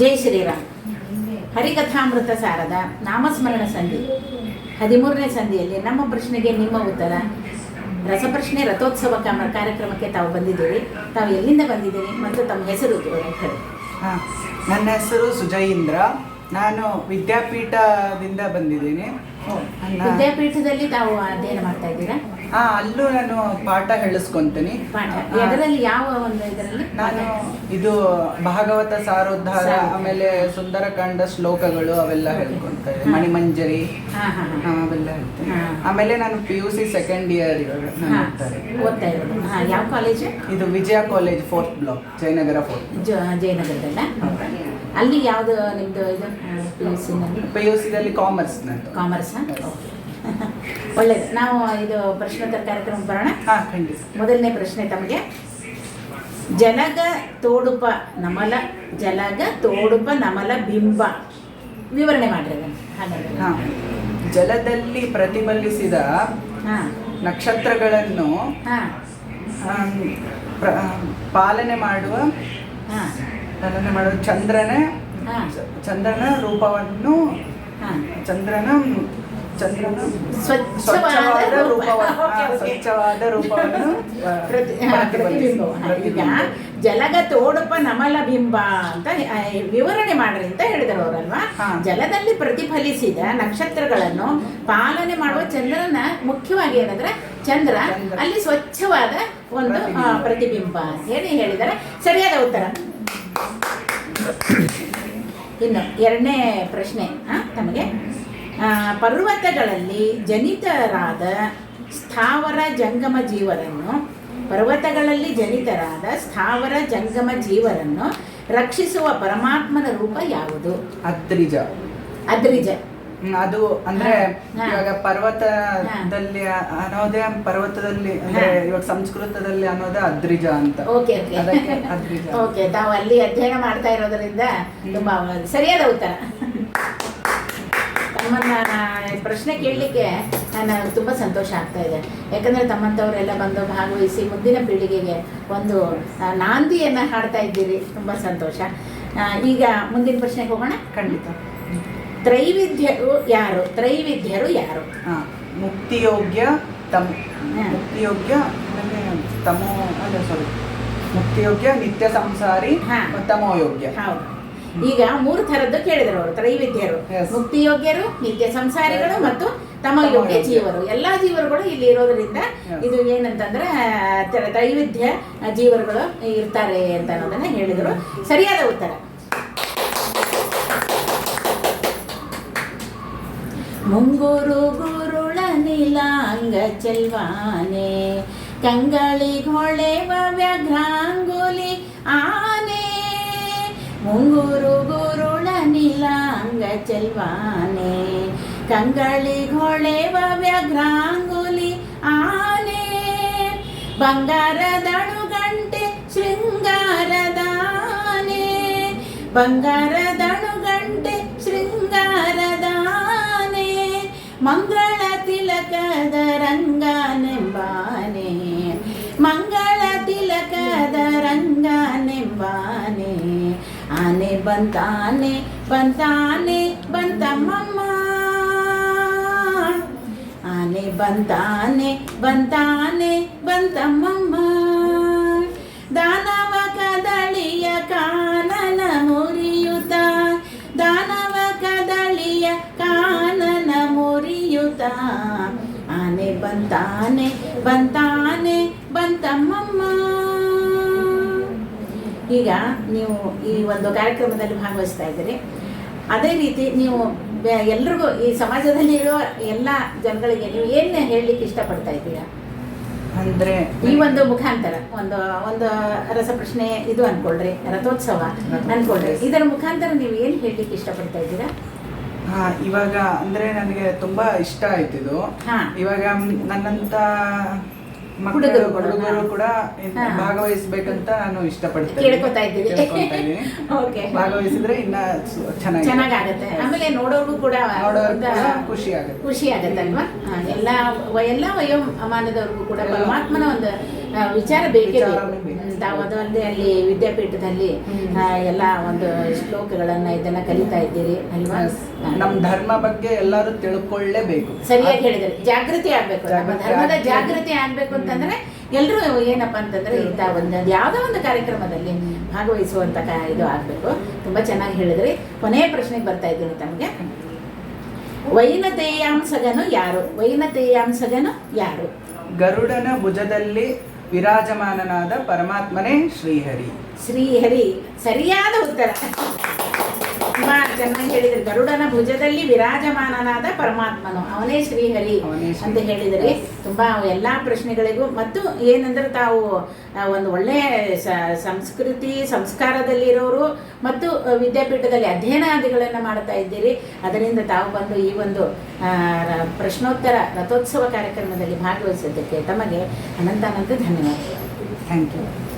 ಜೈ ಶ್ರೀರಾಮ್. ಹರಿಕಥಾಮೃತ ಸಾರದ ನಾಮಸ್ಮರಣ ಸಂಧಿ. ಹದಿಮೂರನೇ ಸಂಧಿಯಲ್ಲಿ ನಮ್ಮ ಪ್ರಶ್ನೆಗೆ ನಿಮ್ಮ ಉತ್ತರ. ರಸಪ್ರಶ್ನೆ ರಥೋತ್ಸವ ಕಾಮ ಕಾರ್ಯಕ್ರಮಕ್ಕೆ ತಾವು ಬಂದಿದ್ದೀರಿ. ತಾವು ಎಲ್ಲಿಂದ ಬಂದಿದ್ದೀರಿ ಮತ್ತು ತಮ್ಮ ಹೆಸರು ಹೇಳಿ. ಹಾ, ನನ್ನ ಹೆಸರು ಸುಜಯೀಂದ್ರ. ನಾನು ವಿದ್ಯಾಪೀಠದಿಂದ ಬಂದಿದ್ದೀನಿ. ವಿದ್ಯಾಪೀಠದಲ್ಲಿ ತಾವು ಅಧ್ಯಯನ ಮಾಡ್ತಾ ಇದ್ದೀರಾ? ಹಾ ಅಲ್ಲೂ ನಾನು ಪಾಠ ಹೇಳಿಸ್ಕೊಂತೀನಿ. ಅದರಲ್ಲಿ ಯಾವ ಒಂದು ಇದರಲ್ಲಿ? ನಾನು ಇದು ಭಾಗವತ ಸಾರೋದ್ಧಾರ. ಆಮೇಲೆ ಸುಂದರಕಾಂಡ ಶ್ಲೋಕಗಳು ಅವೆಲ್ಲ ಹೇಳ್ಕೊಂತ. ಮಣಿಮಂಜರಿ ಅವೆಲ್ಲ ಹೇಳ್ತೀನಿ. ಆಮೇಲೆ ನಾನು P U C second year ಓದ್ತಾ ಇರೋದು. ಯಾವ ಕಾಲೇಜು ಇದು Vijaya college fourth block Jayanagar fourth ಜಯನಗರದಲ್ಲ? ಅಲ್ಲಿ ಯಾವುದು ನಿಮ್ಮದು ಇದು P U C P U ಸಿದಲ್ಲಿ commerce ನಂದು ಕಾಮರ್ಸ್ Yes. ಒಳ್ಳೇದು ನಾವು ಇದು ಪ್ರಶ್ನೋತ್ತರ ಕಾರ್ಯಕ್ರಮ ಬರೋಣ. ಮೊದಲನೇ ಪ್ರಶ್ನೆ ತಮಗೆ. ಜಲಗ ತೋಡುಪ ನಮಲ ಜಲಗ ತೋಡುಪ ನಮಲ ಬಿಂಬ. ವಿವರಣೆ ಮಾಡ್ರಿ ಜಲದಲ್ಲಿ ಪ್ರತಿಫಲಿಸಿದ ಹಾಂ. ನಕ್ಷತ್ರಗಳನ್ನು ಪಾಲನೆ ಮಾಡುವ ಹಾಂ. ಪಾಲನೆ ಮಾಡುವ ಚಂದ್ರನ ಹಾಂ. ಚಂದ್ರನ ರೂಪವನ್ನು ಹಾಂ. ಚಂದ್ರನ ಚಂದ್ರನ? ಸ್ವಚ್ಛವಾದ ಸ್ವಚ್ಛವಾದ ರೂಪ. ರೂಪವನ್ನು. ಸ್ವಚ್ಛವಾದ ಈಗ ಜಲಗ ತೋಡುಪ ನಮಲ ಬಿಂಬ ಅಂತ ವಿವರಣೆ ಮಾಡ್ರಿ ಅಂತ ಹೇಳಿದರು ಅವರಲ್ವಾ? ಜಲದಲ್ಲಿ ಪ್ರತಿಫಲಿಸಿದ ನಕ್ಷತ್ರಗಳನ್ನು ಪಾಲನೆ ಮಾಡುವ ಚಂದ್ರನ ಮುಖ್ಯವಾಗಿ ಏನಂದ್ರೆ ಚಂದ್ರ. ಅಲ್ಲಿ ಸ್ವಚ್ಛವಾದ ಒಂದು ಪ್ರತಿಬಿಂಬ. ಹೇಳಿ ಹೇಳಿದರೆ ಸರಿಯಾದ ಉತ್ತರ? ಇನ್ನು ಎರಡನೇ ಪ್ರಶ್ನೆ ತಮಗೆ. ಪರ್ವತಗಳಲ್ಲಿ ಜನಿತರಾದ ಸ್ಥಾವರ ಜಂಗಮ ಜೀವರನ್ನು ಪರ್ವತಗಳಲ್ಲಿ ಜನಿತರಾದ ಸ್ಥಾವರ ಜಂಗಮ ಜೀವರನ್ನು ರಕ್ಷಿಸುವ ಪರಮಾತ್ಮನ ರೂಪ ಯಾವುದು? ಅದ್ರಿಜ. ಅದ್ರಿಜ. ಅದು ಅಂದ್ರೆ. ಇವಾಗ ಪರ್ವತದಲ್ಲಿ ಅನ್ನೋದೇ ಪರ್ವತದಲ್ಲಿ ಅಂದ್ರೆ. ಇವಾಗ ಸಂಸ್ಕೃತದಲ್ಲಿ ಅನ್ನೋದೇ ಅದ್ರಿಜ ಅಂತ. Okay okay. ಅದ್ರಿಜ. ಓಕೆ ತಾವು ಅಲ್ಲಿ ಅಧ್ಯಯನ ಮಾಡ್ತಾ ಇರೋದ್ರಿಂದ ತುಂಬಾ ಸರಿಯಾದ ಉತ್ತರ. ತಮ್ಮನ್ನ ಪ್ರಶ್ನೆ ಕೇಳಲಿಕ್ಕೆ ನಾನು ತುಂಬ ಸಂತೋಷ ಆಗ್ತಾ ಇದೆ. ಯಾಕಂದರೆ ತಮ್ಮಂಥವರೆಲ್ಲ ಬಂದು ಭಾಗವಹಿಸಿ ಮುಂದಿನ ಪೀಳಿಗೆಗೆ ಒಂದು ನಾಂದಿಯನ್ನ ಹಾಡ್ತಾ ಇದ್ದೀರಿ. ತುಂಬ ಸಂತೋಷ. ಈಗ ಮುಂದಿನ ಪ್ರಶ್ನೆಗೆ ಹೋಗೋಣ. ಖಂಡಿತ. ತ್ರೈವಿಧ್ಯರು ಯಾರು? ತ್ರೈವಿಧ್ಯರು ಯಾರು? ಹಾಂ ಮುಕ್ತಿಯೋಗ್ಯ ತಮ್. ಮುಕ್ತಿಯೋಗ್ಯ ತಮೋ ಅಲ್ಲ ಸಾರಿ ಮುಕ್ತಿಯೋಗ್ಯ ನಿತ್ಯ ಸಂಸಾರಿ ಹಾ. ತಮೋಯೋಗ್ಯ. ಹೌದು. ಈಗ ಮೂರು ಥರದ್ದು ಕೇಳಿದರು ಅವರು ತ್ರೈವಿಧ್ಯರು ಮುಕ್ತಿ ಮುಕ್ತಿಯೋಗ್ಯರು ನಿತ್ಯ ಸಂಸಾರಿಗಳು ಮತ್ತು ತಮ ಯೋಗ್ಯ ಜೀವರು. ಎಲ್ಲಾ ಜೀವರುಗಳು ಇಲ್ಲಿ ಇರೋದ್ರಿಂದ ಇದು ಏನಂತಂದ್ರೆ ಆ, ತ್ರ- ತ್ರೈವಿಧ್ಯ ಜೀವರುಗಳು ಇರ್ತಾರೆ ಅಂತ ಅನ್ನೋದನ್ನ ಹೇಳಿದರು. ಸರಿಯಾದ ಉತ್ತರ. ಮುಂಗುರು ಗುರುಳ ನೀಲಾಂಗ ಚೆಲ್ವಾನೆ ಕಂಗಳಿಗೊಳೆವ ವ್ಯಘ್ರಾಂಗುಲಿ ಆನೆ ಮುಂಗುರು ಗುರುಳ ನೀಲಾಂಗ ಚೆಲ್ವಾನೆ ಕಂಗಳಿಗೊಳೆವ ವ್ಯಘ್ರಾಂಗುಲಿ ಆನೆ ಬಂಗಾರದಳು ಗಂಟೆ ಶೃಂಗಾರದಾನೆ ಬಂಗಾರದಳು ಗಂಟೆ ಶೃಂಗಾರದಾನೆ ಮಂಗಳ ಬಂತಾನೆ ಬಂತಾನೆ, ಬಂತಮ್ಮಮ್ಮ. ಆನೆ ಬಂತಾನೆ ಬಂತಾನೆ, ಬಂತಮ್ಮಮ್ಮ. ದಾನವ ಕದಳಿಯ ಕಾನನ ಮುರಿಯುತ ದಾನವ ಕದಳಿಯ ಕಾನನ ಮುರಿಯುತ ಆನೆ ಬಂತಾನೆ ಬಂತಾನೆ, ಬಂತಮ್ಮಮ್ಮ. ಈಗ ನೀವು ಈ ಒಂದು ಕಾರ್ಯಕ್ರಮದಲ್ಲಿ ಭಾಗವಹಿಸ್ತಾ ಇದ್ದೀರಿ. ಅದೇ ರೀತಿ ನೀವು ಎಲ್ರಿಗೂ ಈ ಸಮಾಜದಲ್ಲಿ ಇರುವ ಎಲ್ಲ ಜನಗಳಿಗೆ ನೀವು ಏನು ಹೇಳಲಿಕ್ಕೆ ಇಷ್ಟಪಡ್ತಾ ಇದ್ದೀರಾ? ಅಂದ್ರೆ ಈ ಒಂದು ಮುಖಾಂತರ ಒಂದು ಒಂದು ರಸಪ್ರಶ್ನೆ ಇದು ಅನ್ಕೊಳ್ರಿ ರಥೋತ್ಸವ ಅನ್ಕೊಳ್ರಿ. ಇದರ ಮುಖಾಂತರ ನೀವು ಏನು ಹೇಳಲಿಕ್ಕೆ ಇಷ್ಟಪಡ್ತಾ ಇದ್ದೀರಾ? ಹಾ ಇವಾಗ ಅಂದ್ರೆ ನನಗೆ ತುಂಬಾ ಇಷ್ಟ ಆಯ್ತಿದು. ಇವಾಗ ನನ್ನಂತ ಹುಡುಗರು ಕೂಡ, ಹುಡುಗರು. ಕೂಡ ಭಾಗವಹಿಸಬೇಕಂತ ನಾನು ಇಷ್ಟಪಡ್ತೇನೆ. ಕೇಳ್ಕೊತಾ ಇದ್ದೀವಿ. ಓಕೆ ಭಾಗವಹಿಸಿದ್ರೆ ಇನ್ನ ಚೆನ್ನಾಗಿ ಚೆನ್ನಾಗಾಗತ್ತೆ. ಆಮೇಲೆ ನೋಡೋರು ಕೂಡ ಖುಷಿ ಆಗುತ್ತೆ ಖುಷಿ ಆಗತ್ತಲ್ವಾ ಅಲ್ವಾ ಎಲ್ಲ ಎಲ್ಲ ವಯೋಮಾನದವ್ರಿಗೂ ಕೂಡ. ಪರಮಾತ್ಮನ ಒಂದು ವಿಚಾರ ಬೇಕೇ ತಾವದು ಬೇಕು. ತಾವು ಅಲ್ಲದೆ ಅಲ್ಲಿ ವಿದ್ಯಾಪೀಠದಲ್ಲಿ. ಎಲ್ಲ ಒಂದು ಶ್ಲೋಕಗಳನ್ನ ಇದನ್ನ ಕಲಿತಾ ಇದ್ದೀರಿ ಅಲ್ವಾ? ನಮ್ಮ ಧರ್ಮ ಬಗ್ಗೆ ಎಲ್ಲರೂ ತಿಳ್ಕೊಳ್ಳೇಬೇಕು. ಸರಿಯಾಗಿ ಹೇಳಿದ್ರೆ. ಜಾಗೃತಿ ಆಗ್ಬೇಕು ನಮ್ಮ ಧರ್ಮದ ಜಾಗೃತಿ ಆಗ್ಬೇಕು ಅಂತಂದ್ರೆ ಎಲ್ಲರೂ ಏನಪ್ಪಾ ಅಂತಂದ್ರೆ ಇಂಥ ಒಂದು ಯಾವುದೋ ಒಂದು ಕಾರ್ಯಕ್ರಮದಲ್ಲಿ ಭಾಗವಹಿಸುವಂತ ಇದು ಆಗ್ಬೇಕು. ತುಂಬಾ ಚೆನ್ನಾಗಿ ಹೇಳಿದ್ರಿ. ಕೊನೆಯ ಪ್ರಶ್ನೆಗೆ ಬರ್ತಾ ಇದ್ದೀನಿ ತಮಗೆ. ವೈನತೇಯಾಂಸಗನು ಯಾರು? ವೈನತೇಯಾಂಸಗನು ಯಾರು? ಗರುಡನ ಭುಜದಲ್ಲಿ ವಿರಾಜಮಾನನಾದ ಪರಮಾತ್ಮನೇ ಶ್ರೀಹರಿ. ಶ್ರೀಹರಿ ಸರಿಯಾದ ಉತ್ತರ. ತುಂಬಾ ಚೆನ್ನಾಗಿ ಹೇಳಿದರೆ ಗರುಡನ ಭುಜದಲ್ಲಿ ವಿರಾಜಮಾನನಾದ ಪರಮಾತ್ಮನು. ಅವನೇ ಶ್ರೀಹರಿ ಅವನೇ ಅಂತ ಹೇಳಿದರೆ ತುಂಬಾ ಎಲ್ಲಾ ಪ್ರಶ್ನೆಗಳಿಗೂ ಮತ್ತು ಏನಂದ್ರೆ ತಾವು ಒಂದು ಒಳ್ಳೆಯ ಸ- ಸಂಸ್ಕೃತಿ ಸಂಸ್ಕಾರದಲ್ಲಿರೋರು ಮತ್ತು ವಿದ್ಯಾಪೀಠದಲ್ಲಿ ಅಧ್ಯಯನಾದಿಗಳನ್ನು ಮಾಡ್ತಾ ಇದ್ದೀರಿ. ಅದರಿಂದ ತಾವು ಬಂದು ಈ ಒಂದು ಪ್ರಶ್ನೋತ್ತರ ರಥೋತ್ಸವ ಕಾರ್ಯಕ್ರಮದಲ್ಲಿ ಭಾಗವಹಿಸಿದ್ದಕ್ಕೆ ತಮಗೆ ಅನಂತ ಧನ್ಯವಾದಗಳು. Thank you